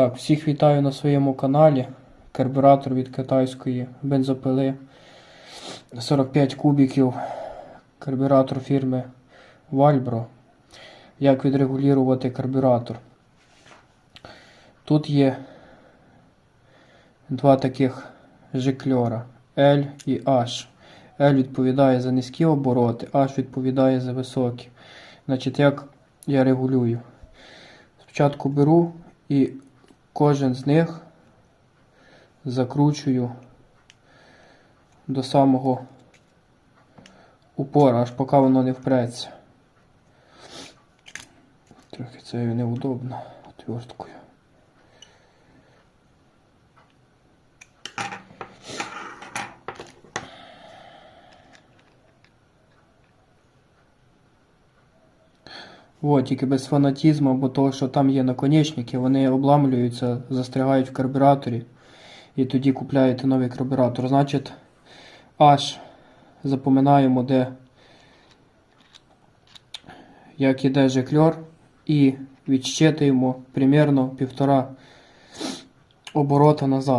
Так, всіх вітаю на своєму каналі. Карбюратор від китайської бензопили. 45 кубіків. Карбюратор фірми Valbro. Як відрегулювати карбюратор. Тут є два таких жикльора L і H. L відповідає за низькі обороти, H відповідає за високі. Значить, як я регулюю? Спочатку беру і кожен з них закручую до самого упора, аж поки воно не впреться. Трохи це неудобно отверткою. От, тільки без фанатізму, бо того, що там є наконечники, вони обламлюються, застрягають в карбюраторі. І тоді купляєте новий карбюратор. Значить, аж запоминаємо, де як іде жикльор, і відщитуємо примерно півтора оборота назад.